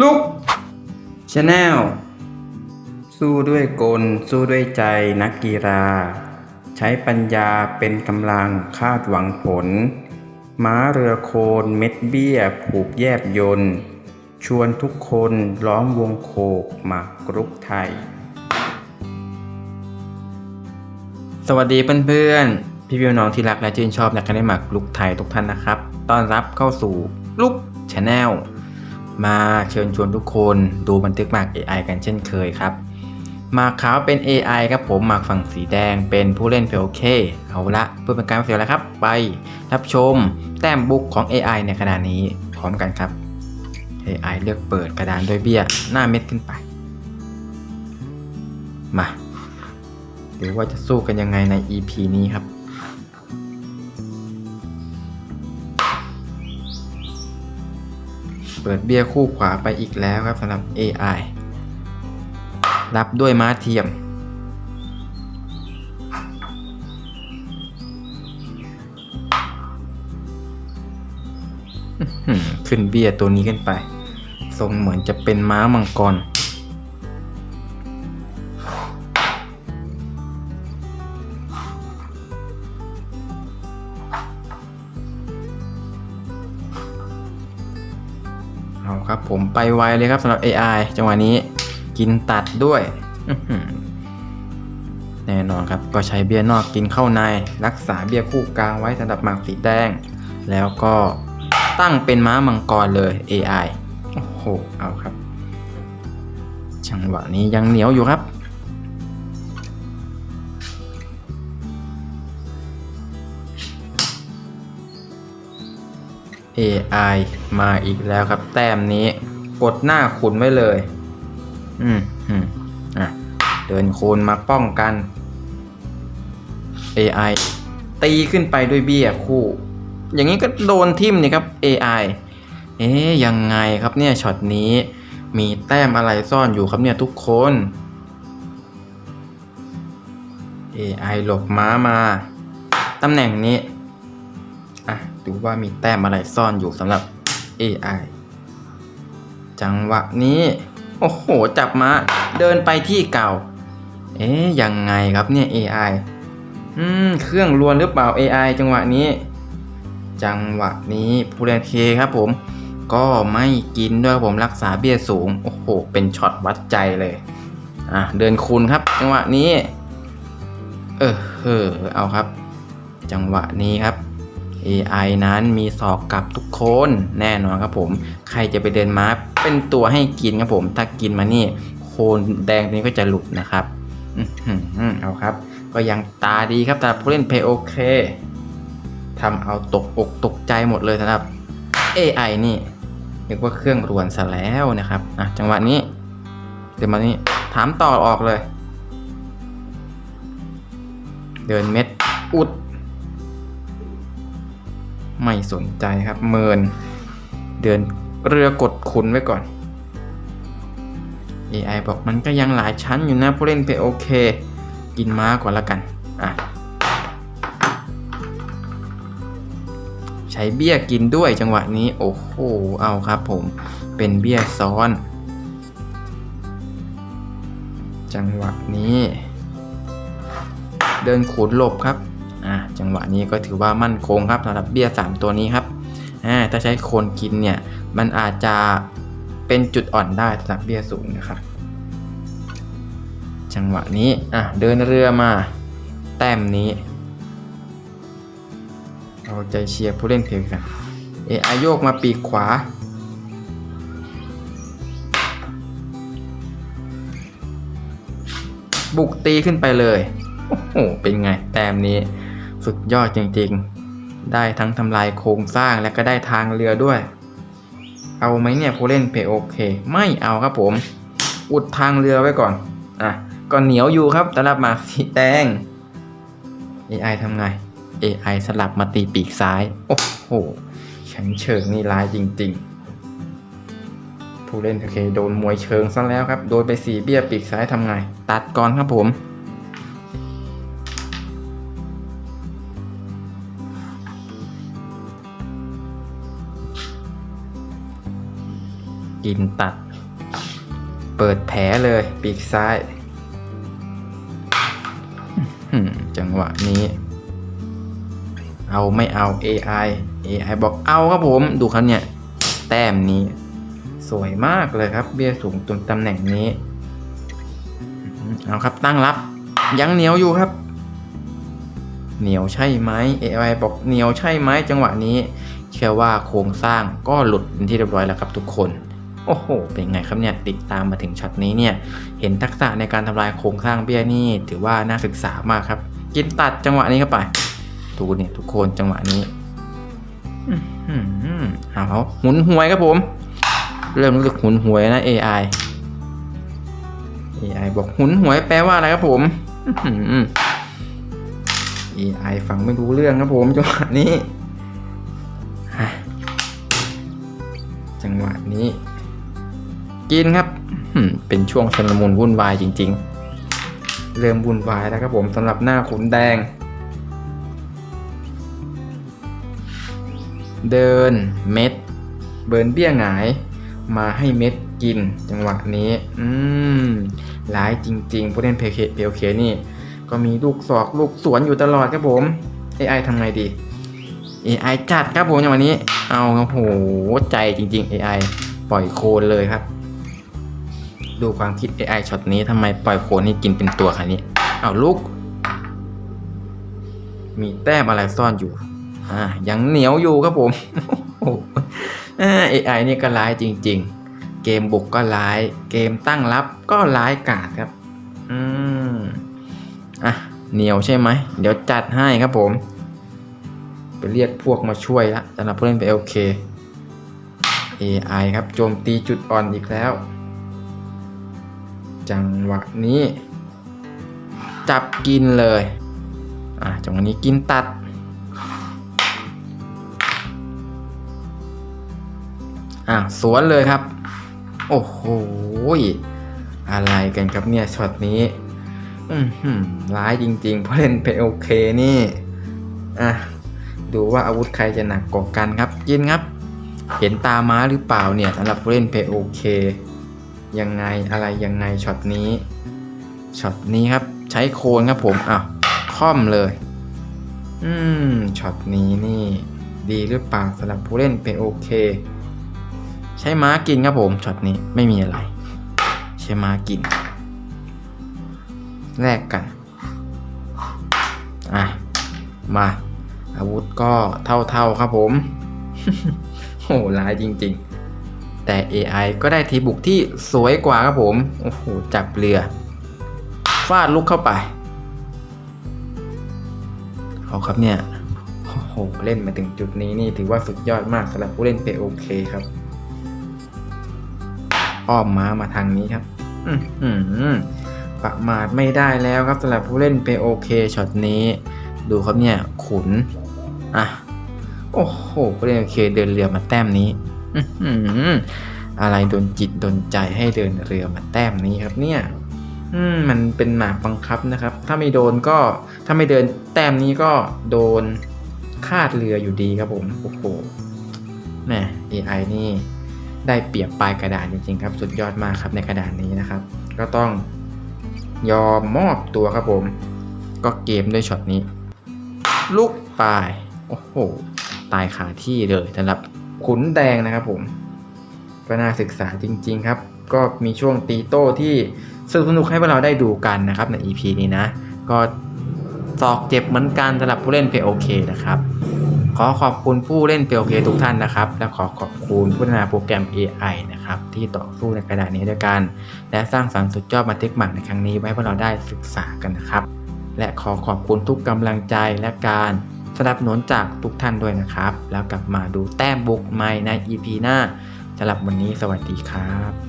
ลุกชาแนลสู้ด้วยกล สู้ด้วยใจนักกีฬา ใช้ปัญญาเป็นกำลังคาดหวังผล ม้าเรือโคนเม็ดเบี้ย ผูกแยบยนต์ชวนทุกคนล้อมวงโคกหมากรุกไทย สวัสดีเพื่อนๆ พี่พี่น้องที่รักและชื่นชอบนักการเล่นหมากลุกไทยทุกท่านนะครับ ต้อนรับเข้าสู่ลุกชาแนล มาเชิญชวนทุกคนดูบันทึกหมาก AI กันเช่นเคยครับหมากขาวเป็น AI ครับผมหมากฝั่งสีแดงเป็นผู้เล่นเพลเค เอาละเพื่อเป็นการเสียเวลาครับ ไปรับชมแต้มบุกของ AI ในขณะนี้พร้อมกันครับ AI เลือกเปิดกระดานด้วยเบี้ยหน้าเม็ดขึ้นไป มาหรือว่าจะสู้กันยังไงใน EP นี้ครับ ปิดเบี้ยคู่ขวาไปอีกแล้วครับสำหรับ AI รับด้วยม้าเทียม ขึ้นเบี้ยตัวนี้ขึ้นไป ทรงเหมือนจะเป็นม้ามังกร เอาครับผมไปไวเลยครับสำหรับ AI จังหวะนี้กินตัดด้วยแน่นอนครับ ก็ใช้เบี้ยนอกกินเข้าใน รักษาเบี้ยคู่กลางไว้สำหรับหมากสีแดง แล้วก็ตั้งเป็นม้ามังกรเลย AI โอ้โห เอาครับ จังหวะนี้ยังเหนียวอยู่ครับ AI มาอีกแล้วครับ แต้มนี้กดหน้าขุนไว้เลย อืมอืมอะ เดินโคนมาป้องกัน AI ตีขึ้นไปด้วยเบี้ยคู่ อย่างนี้ก็โดนทิ่มนี่ครับ AI เอ๊ยยังไงครับเนี่ยช็อตนี้มีแต้มอะไรซ่อนอยู่ครับเนี่ยทุกคน AI หลบม้ามา ตำแหน่งนี้ อะดูว่ามีแต้มอะไรซ่อนอยู่สำหรับ AI จังหวะนี้ โอ้โห จับมาเดินไปที่เก่า เอ๊ยยังไงครับเนี่ย AI อืม เครื่องรวนหรือเปล่า AI จังหวะนี้ จังหวะนี้ผู้เล่นเคครับผม ก็ไม่กินด้วยครับผมรักษาเบี้ยสูง โอ้โห เป็นช็อตวัดใจเลย อะ เดินคูณครับ จังหวะนี้ เออเออเอาครับ จังหวะนี้ครับ AI นั้นมีศอกกับทุกคนแน่นอนครับผม ใครจะไปเดินม้าเป็นตัวให้กินครับผม ถ้ากินมานี่โคนแดงนี้ก็จะหลุดนะครับเอาครับ ก็ยังตาดีครับแต่ผู้เล่นเพย์โอเคทำเอาตกอกตกใจหมดเลยสำหรับ AI นี่เรียกว่าเครื่องรวนซะแล้วนะครับอะจังหวะนี้เดี๋ยวมานี้ถามต่อออกเลย เดินเม็ดอุด ไม่สนใจครับเมิน เดินเรือกดขุนไว้ก่อน AI บอกมันก็ยังหลายชั้นอยู่นะผู้เล่นเพย์โอเค กินม้าก่อนละกัน อะ ใช้เบี้ยกินด้วยจังหวะนี้ โอ้โห เอาครับผม เป็นเบี้ยซ้อน จังหวะนี้ เดินขุนหลบครับ จังหวะนี้ก็ถือว่ามั่นคงครับสำหรับเบี้ย 3 ตัวนี้ครับถ้าใช้โคนกินเนี่ยมันอาจจะเป็นจุดอ่อนได้สำหรับเบี้ยสูงนะครับจังหวะนี้อะเดินเรือมา แต้มนี้เอาใจเชียร์ผู้เล่นเพลงกันเอไอโยกมาปีกขวาบุกตีขึ้นไปเลย โอ้โห เป็นไง แต้มนี้ สุดยอดจริงๆ ได้ทั้งทำลายโครงสร้างและก็ได้ทางเรือด้วย เอาไหมเนี่ยผู้เล่นเพย์โอเค ไม่เอาครับผม อุดทางเรือไว้ก่อน อะ ก็เหนียวอยู่ครับสำหรับมาสีแดง AI ทำไง AI สลับมาตีปีกซ้าย โอ้โหฉันเชิงนี่ร้ายจริง ๆ ผู้เล่นโอเค โดนมวยเชิงซะแล้วครับ โดนไปสีเบี้ยปีกซ้ายทำไง ตัดก่อนครับผม กินตัด เปิดแผลเลยปีกซ้าย จังหวะนี้ เอาไม่เอา AI AI บอกเอาครับผม ดูครับเนี่ย แต้มนี้ สวยมากเลยครับ เบี้ยสูงตรงตำแหน่งนี้ เอาครับตั้งรับ ยังเหนียวอยู่ครับ เหนียวใช่ไหม AI บอกเหนียวใช่ไหมจังหวะนี้เชื่อว่าโครงสร้างก็หลุดเป็นที่เรียบร้อยแล้วครับทุกคน โอ้โห เป็นไงครับเนี่ย ติดตามมาถึงช็อตนี้เนี่ย เห็นทักษะในการทำลายโครงสร้างเบี้ยนี่ ถือว่าน่าศึกษามากครับ กินตัดจังหวะนี้เข้าไปดูเนี่ยทุกคนจังหวะนี้อื้อหือเอาหมุนหวยครับผม เริ่มรู้สึกหุนหวยนะ AI AI บอกหุนหวยแปลว่าอะไรครับผมอื้อหือ AI ฟังไม่รู้เรื่องครับผมจังหวะนี้จังหวะนี้ กินครับเป็นช่วงชนลมุนวุ่นวายจริง ๆ เริ่มวุ่นวายแล้วครับผมสำหรับหน้าขุนแดง เดินเม็ด เบิร์นเบี้ยหงาย มาให้เม็ดกินจังหวะนี้ อืมร้ายจริง ๆ ผู้เล่นเพลเคเพลเคนี่ ก็มีลูกศอกลูกสวนอยู่ตลอดครับผม AI ทำไงดี AI จัดครับผมจังหวะนี้ เอาครับโหใจจริง ๆ AI ปล่อยโคนเลยครับ ดูความคิด AI ช็อตนี้ทำไมปล่อยโคนนี่กินเป็นตัวขนาดนี้เอาลูกมีแต้มอะไรซ่อนอยู่ อ่ายังเหนียวอยู่ครับผมโอ้โหอ่า AI นี่ก็ร้ายจริง ๆ เกมบุกก็ร้าย เกมตั้งรับก็ร้ายกาจครับ อืมอะเหนียวใช่ไหม เดี๋ยวจัดให้ครับผม ไปเรียกพวกมาช่วยละสำหรับผู้เล่นไปโอเค AI ครับโจมตีจุดอ่อนอีกแล้ว จังหวะนี้ จับกินเลยอะจังหวะนี้กินตัด อะสวนเลยครับ โอ้โหอะไรกันครับเนี่ยช็อตนี้ อือหือร้ายจริงๆเพราะเล่นไปโอเคนี่ อะดูว่าอาวุธใครจะหนักกว่ากันครับกินครับ เห็นตาม้าหรือเปล่าเนี่ยสำหรับผู้เล่นเพโอเค ยังไงอะไรยังไงช็อตนี้ช็อตนี้ครับ ใช้โคนครับผมอะค่อมเลย อืมช็อตนี้นี่ ดีหรือเปล่าสำหรับผู้เล่นเป็นโอเค ใช้ม้ากินครับผมช็อตนี้ไม่มีอะไร ใช้ม้ากินแลกกันอะมาอาวุธก็เท่าๆครับผม โหร้ายจริง ๆ แต่ AI ก็ได้ทีบุกที่สวยกว่าครับผม โอ้โห จับเรือ ฟาดลุกเข้าไป เอาครับเนี่ย โอ้โห เล่นมาถึงจุดนี้นี่ถือว่าสุดยอดมากสำหรับผู้เล่นเปโอเคครับ อ้อมม้ามาทางนี้ครับ อือหือประมาทไม่ได้แล้วครับสำหรับผู้เล่นเปโอเคช็อตนี้ ดูครับเนี่ย ขุน อะ โอ้โหผู้เล่นโอเคเดินเรือมาแต้มนี้ อะไรโดนจิตโดนใจให้เดินเรือมาแต้มนี้ครับเนี่ยมันเป็นหมากบังคับนะครับ ถ้าไม่โดนก็ถ้าไม่เดินแต้มนี้ก็โดนคาดเรืออยู่ดีครับผมโอ้โหแหม AI นี่ได้เปรียบปลายกระดานจริงๆครับ สุดยอดมากครับในกระดานนี้นะครับ ก็ต้องยอมมอบตัวครับผม ก็เกมด้วยช็อตนี้ ลูกปลาย โอ้โห ตายขาที่เลยสำหรับ ขุนแดงนะครับผมก็น่าศึกษาจริง ๆ ครับ ก็มีช่วงตีโต้ที่สนุกสนุกให้พวกเราได้ดูกันนะครับใน EP นี้นะ ก็ซอกเจ็บเหมือนกันสำหรับผู้เล่นเพโอเคนะครับ ขอขอบคุณผู้เล่นเพโอเคทุกท่านนะครับ และขอขอบคุณผู้พัฒนาโปรแกรม AI นะครับที่ต่อสู้ในกระดาษนี้ด้วยกัน และสร้างสรรค์สุดยอดมาเทคใหม่ในครั้งนี้ไว้พวกเราได้ศึกษากันนะครับ และขอขอบคุณทุกกำลังใจและการ สนับสนุนจากทุกท่านด้วยนะครับ แล้วกลับมาดูแต้มบุกใหม่ใน EP หน้าสำหรับวันนี้สวัสดีครับ